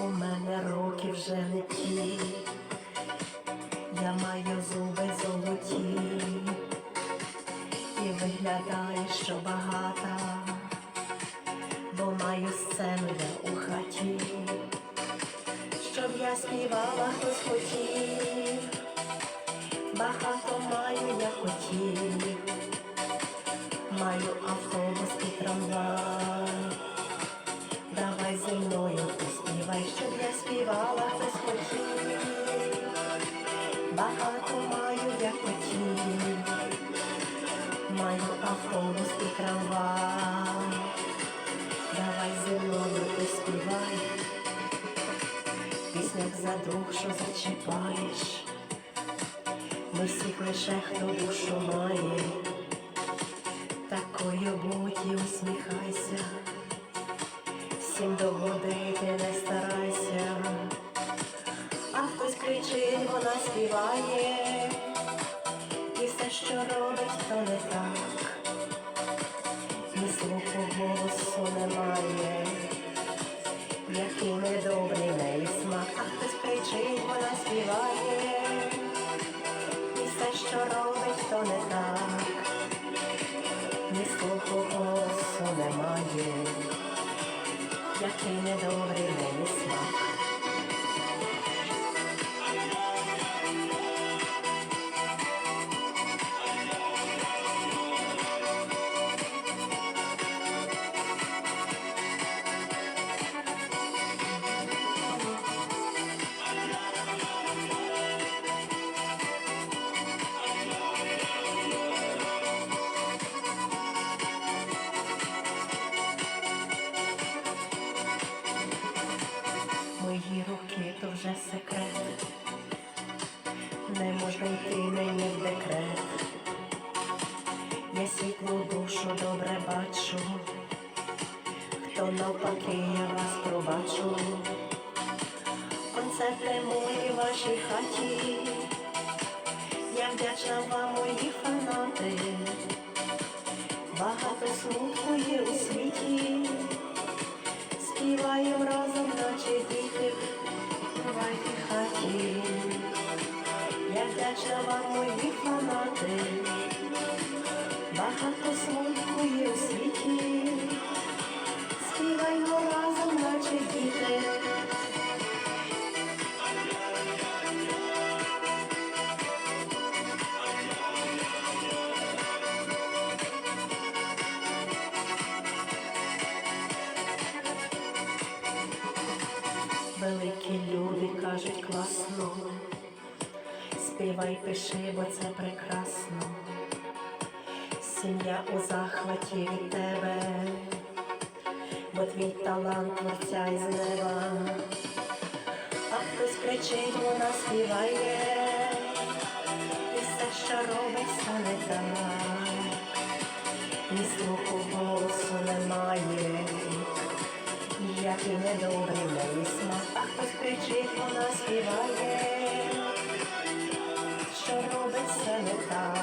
У мене роки вже не ті, я маю зуби золоті, і виглядає, що багата, бо маю сцену я у хаті, щоб я співала, хтось хотів, багато маю я хотів, маю автобус і трамвай. Давай зі мною поспівай, щоб я співала, хтось хотів. Багато маю я хотів, маю автобус і трамвай. Давай зі мною поспівай, пісняк за друг, що зачіпаєш. Ми всіх лише хто душу що робить, то не так, ні слуху голосу немає, який недобрий неї смак, а хтось кричить, вона співає, і все, що робить, то не так, ні слуху голосу немає. Який недобрий мені смак. Руки секрет, не можна йти мені в декрет. Я світлу душу добре бачу, хто навпаки я вас пробачу. Концерти мої в вашій хаті, я вдячна вам, мої фанати, вдячна вам, мої фанати, багато смутку у світі. Співаємо разом, наче діти. Великі співай, пиши, бо це прекрасно. Сім'я у захваті від тебе, бо твій талант творця із неба, а хтось кричить, вона співає, і все, що робить, все не так, ні слуху голосу немає який недобрий в неї смак, а хтось кричить, вона співає, सा